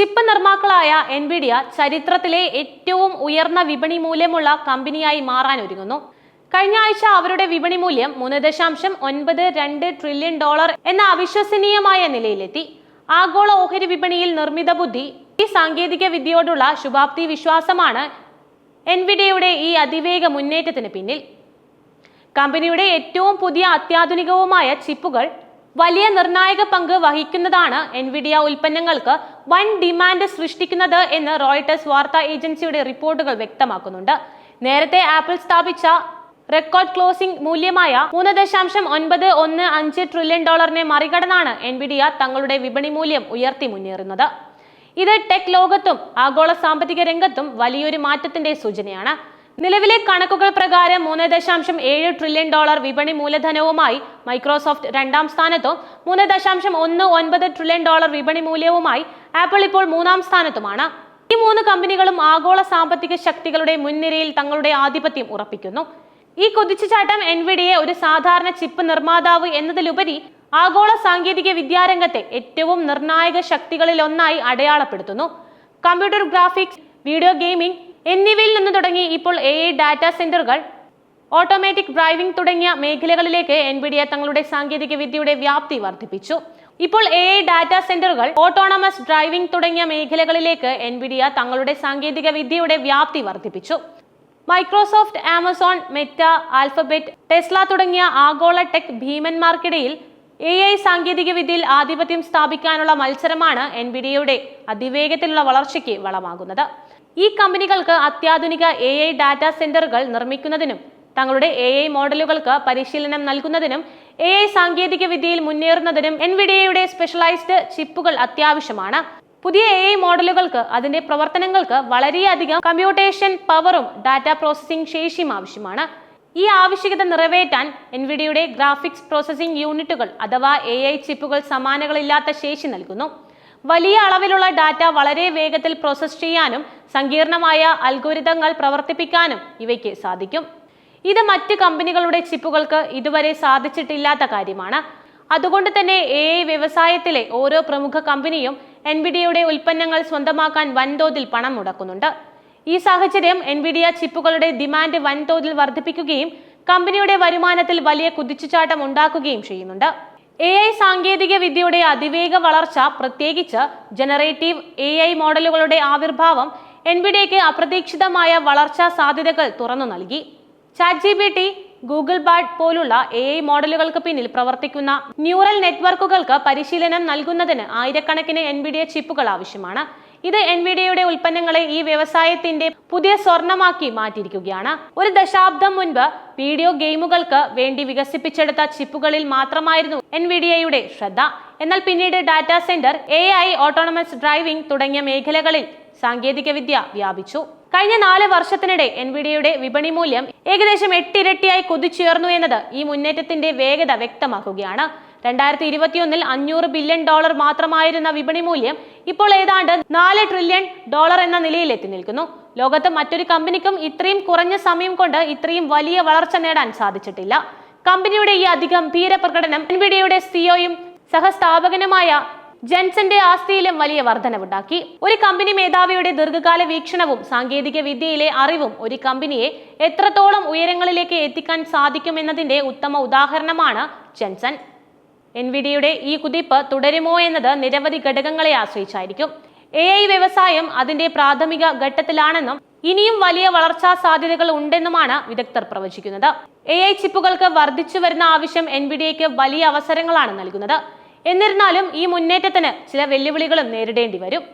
Chip നിർമ്മാക്കളായ Nvidia ചരിത്രത്തിലെ ഏറ്റവും ഉയർന്ന വിപണി മൂല്യമുള്ള കമ്പനിയായി മാറാൻ ഒരുങ്ങുന്നു കഴിഞ്ഞ ആഴ്ച അവരുടെ വിപണി മൂല്യം മൂന്ന് ദശാംശം ഒൻപത് രണ്ട് ട്രില്യൺ ഡോളർ എന്ന അവിശ്വസനീയമായ നിലയിലെത്തി. ആഗോള ഓഹരി വിപണിയിൽ നിർമ്മിത ബുദ്ധി ഈ സാങ്കേതിക വിദ്യയോടുള്ള ശുഭാപ്തി വിശ്വാസമാണ് എൻവിഡിയയുടെ ഈ അതിവേഗ മുന്നേറ്റത്തിന് പിന്നിൽ. കമ്പനിയുടെ ഏറ്റവും പുതിയ അത്യാധുനികവുമായ ചിപ്പുകൾ വലിയ നിർണായക പങ്ക് വഹിക്കുന്നതാണ് എൻവിഡിയ ഉൽപ്പന്നങ്ങൾക്ക് വൻ ഡിമാൻഡ് സൃഷ്ടിക്കുന്നത് എന്ന് റോയിട്ടേഴ്സ് വാർത്താ ഏജൻസിയുടെ റിപ്പോർട്ടുകൾ വ്യക്തമാക്കുന്നുണ്ട്. നേരത്തെ ആപ്പിൾ സ്ഥാപിച്ച റെക്കോർഡ് ക്ലോസിംഗ് മൂല്യമായ മൂന്ന് ദശാംശം ഒൻപത് ഒന്ന് അഞ്ച് ട്രില്യൺ ഡോളറിനെ മറികടന്നാണ് എൻവിഡിയ തങ്ങളുടെ വിപണി മൂല്യം ഉയർത്തി മുന്നേറുന്നത്. ഇത് ടെക് ലോകത്തും ആഗോള സാമ്പത്തിക രംഗത്തും വലിയൊരു മാറ്റത്തിന്റെ സൂചനയാണ്. നിലവിലെ കണക്കുകൾ പ്രകാരം മൂന്ന് ദശാംശം ഏഴ് ട്രില്യൺ ഡോളർ വിപണി മൂലധനവുമായി മൈക്രോസോഫ്റ്റ് രണ്ടാം സ്ഥാനത്തും മൂന്ന് ദശാംശം ഒന്ന് ഒൻപത് ട്രില്യൺ ഡോളർ വിപണി മൂല്യവുമായി ആപ്പിൾ ഇപ്പോൾ മൂന്നാം സ്ഥാനത്തുമാണ്. ഈ മൂന്ന് കമ്പനികളും ആഗോള സാമ്പത്തിക ശക്തികളുടെ മുൻനിരയിൽ തങ്ങളുടെ ആധിപത്യം ഉറപ്പിക്കുന്നു. ഈ കുതിച്ചുചാട്ടം എൻവിഡിയെ ഒരു സാധാരണ ചിപ്പ് നിർമ്മാതാവ് എന്നതിലുപരി ആഗോള സാങ്കേതിക വിദ്യാരംഗത്തെ ഏറ്റവും നിർണായക ശക്തികളിൽ ഒന്നായി അടയാളപ്പെടുത്തുന്നു. കമ്പ്യൂട്ടർ ഗ്രാഫിക്സ് വീഡിയോ ഗെയിമിംഗ് എന്നിവയിൽ നിന്ന് തുടങ്ങി ഇപ്പോൾ എ ഐ ഡാറ്റാ സെന്ററുകൾ ഓട്ടോമാറ്റിക് ഡ്രൈവിംഗ് തുടങ്ങിയ മേഖലകളിലേക്ക് എൻവിഡിയ തങ്ങളുടെ സാങ്കേതിക വിദ്യയുടെ വ്യാപ്തി വർദ്ധിപ്പിച്ചു. ഇപ്പോൾ എ ഐ ഡാറ്റാ സെന്ററുകൾ ഓട്ടോണമസ് ഡ്രൈവിംഗ് തുടങ്ങിയ മേഖലകളിലേക്ക് എൻവിഡിയ തങ്ങളുടെ സാങ്കേതിക വിദ്യയുടെ വ്യാപ്തി വർദ്ധിപ്പിച്ചു. Microsoft Amazon Meta Alphabet Tesla തുടങ്ങിയ ആഗോള ടെക് ഭീമന്മാർക്കിടയിൽ എ ഐ സാങ്കേതിക വിദ്യയിൽ ആധിപത്യം സ്ഥാപിക്കാനുള്ള മത്സരമാണ് എൻവിഡിയയുടെ അതിവേഗത്തിലുള്ള വളർച്ചയ്ക്ക് വളമാകുന്നത്. ഈ കമ്പനികൾക്ക് അത്യാധുനിക എ ഐ ഡാറ്റാ സെന്ററുകൾ നിർമ്മിക്കുന്നതിനും തങ്ങളുടെ എ ഐ മോഡലുകൾക്ക് പരിശീലനം നൽകുന്നതിനും എ ഐ സാങ്കേതിക വിദ്യയിൽ മുന്നേറുന്നതിനും എൻവിഡിയയുടെ സ്പെഷ്യലൈസ്ഡ് ചിപ്പുകൾ അത്യാവശ്യമാണ്. പുതിയ എ ഐ മോഡലുകൾക്ക് അതിന്റെ പ്രവർത്തനങ്ങൾക്ക് വളരെയധികം കമ്പ്യൂട്ടേഷൻ പവറും ഡാറ്റ പ്രോസസ്സിംഗ് ശേഷിയും ആവശ്യമാണ്. ഈ ആവശ്യകത നിറവേറ്റാൻ എൻവിഡിയുടെ ഗ്രാഫിക്സ് പ്രോസസ്സിംഗ് യൂണിറ്റുകൾ അഥവാ എ ഐ ചിപ്പുകൾ സമാനകളില്ലാത്ത ശേഷി നൽകുന്നു. വലിയ അളവിലുള്ള ഡാറ്റ വളരെ വേഗത്തിൽ പ്രോസസ്സ് ചെയ്യാനും സങ്കീർണമായ അൽഗോരിതങ്ങൾ പ്രവർത്തിപ്പിക്കാനും ഇവയ്ക്ക് സാധിക്കും. ഇത് മറ്റ് കമ്പനികളുടെ ചിപ്പുകൾക്ക് ഇതുവരെ സാധിച്ചിട്ടില്ലാത്ത കാര്യമാണ്. അതുകൊണ്ട് തന്നെ എ വ്യവസായത്തിലെ ഓരോ പ്രമുഖ കമ്പനിയും എൻവിഡിയയുടെ ഉൽപ്പന്നങ്ങൾ സ്വന്തമാക്കാൻ വൻതോതിൽ പണം മുടക്കുന്നുണ്ട്. ഈ സാഹചര്യം എൻവിഡിയ ചിപ്പുകളുടെ ഡിമാൻഡ് വൻതോതിൽ വർദ്ധിപ്പിക്കുകയും കമ്പനിയുടെ വരുമാനത്തിൽ വലിയ കുതിച്ചുചാട്ടം ഉണ്ടാക്കുകയും ചെയ്യുന്നുണ്ട്. എ ഐ സാങ്കേതിക വിദ്യയുടെ അതിവേഗ വളർച്ച പ്രത്യേകിച്ച് ജനറേറ്റീവ് എ ഐ മോഡലുകളുടെ ആവിർഭാവം എൻ ബി ഡിക്ക് അപ്രതീക്ഷിതമായ വളർച്ചാ സാധ്യതകൾ തുറന്നു നൽകി. Chat G P T Google Bard പോലുള്ള എ ഐ മോഡലുകൾക്ക് പിന്നിൽ പ്രവർത്തിക്കുന്ന ന്യൂറൽ നെറ്റ്വർക്കുകൾക്ക് പരിശീലനം നൽകുന്നതിന് ആയിരക്കണക്കിന് എൻ ബി ഡി എ ചിപ്പുകൾ ആവശ്യമാണ്. ഇത് എൻവിഡിയയുടെ ഉൽപ്പന്നങ്ങളെ ഈ വ്യവസായത്തിന്റെ പുതിയ സ്വർണമാക്കി മാറ്റിയിരിക്കുകയാണ്. ഒരു ദശാബ്ദം മുൻപ് വീഡിയോ ഗെയിമുകൾക്ക് വേണ്ടി വികസിപ്പിച്ചെടുത്ത ചിപ്പുകളിൽ മാത്രമായിരുന്നു എൻവിഡിയയുടെ ശ്രദ്ധ. എന്നാൽ പിന്നീട് data centre A I autonomous driving തുടങ്ങിയ മേഖലകളിൽ സാങ്കേതികവിദ്യ വ്യാപിച്ചു. കഴിഞ്ഞ നാല് വർഷത്തിനിടെ എൻവിഡിയയുടെ വിപണി മൂല്യം ഏകദേശം എട്ടിരട്ടിയായി കുതിച്ചുയർന്നു എന്നത് ഈ മുന്നേറ്റത്തിന്റെ വേഗത വ്യക്തമാക്കുകയാണ്. രണ്ടായിരത്തി ഇരുപത്തിയൊന്നിൽ അഞ്ഞൂറ് ബില്യൺ ഡോളർ മാത്രമായിരുന്ന വിപണി മൂല്യം ഇപ്പോൾ ഏതാണ്ട് നാല് ട്രില്യൺ ഡോളർ എന്ന നിലയിൽ എത്തി നിൽക്കുന്നു. ലോകത്ത് മറ്റൊരു കമ്പനിക്കും ഇത്രയും കുറഞ്ഞ സമയം കൊണ്ട് ഇത്രയും വലിയ വളർച്ച നേടാൻ സാധിച്ചിട്ടില്ല. കമ്പനിയുടെ ഈ അതിഗംഭീര പ്രകടനം എൻവിഡിയയുടെ സിഒയും സഹസ്ഥാപകനുമായ ജെൻസന്റെ ആസ്തിയിലും വലിയ വർധനവുണ്ടാക്കി. ഒരു കമ്പനി മേധാവിയുടെ ദീർഘകാല വീക്ഷണവും സാങ്കേതിക വിദ്യയിലെ അറിവും ഒരു കമ്പനിയെ എത്രത്തോളം ഉയരങ്ങളിലേക്ക് എത്തിക്കാൻ സാധിക്കുമെന്നതിന്റെ ഉത്തമ ഉദാഹരണമാണ് ജെൻസൺ. എൻവിഡിയുടെ ഈ കുതിപ്പ് തുടരുമോ എന്നത് നിരവധി ഘടകങ്ങളെ ആശ്രയിച്ചായിരിക്കും. എ ഐ വ്യവസായം അതിന്റെ പ്രാഥമിക ഘട്ടത്തിലാണെന്നും ഇനിയും വലിയ വളർച്ചാ സാധ്യതകൾ ഉണ്ടെന്നുമാണ് വിദഗ്ധർ പ്രവചിക്കുന്നത്. എ ഐ ചിപ്പുകൾക്ക് വർദ്ധിച്ചു വരുന്ന ആവശ്യം എൻവിഡിയയ്ക്ക് വലിയ അവസരങ്ങളാണ് നൽകുന്നത്. എന്നിരുന്നാലും ഈ മുന്നേറ്റത്തിന് ചില വെല്ലുവിളികളും നേരിടേണ്ടി വരും.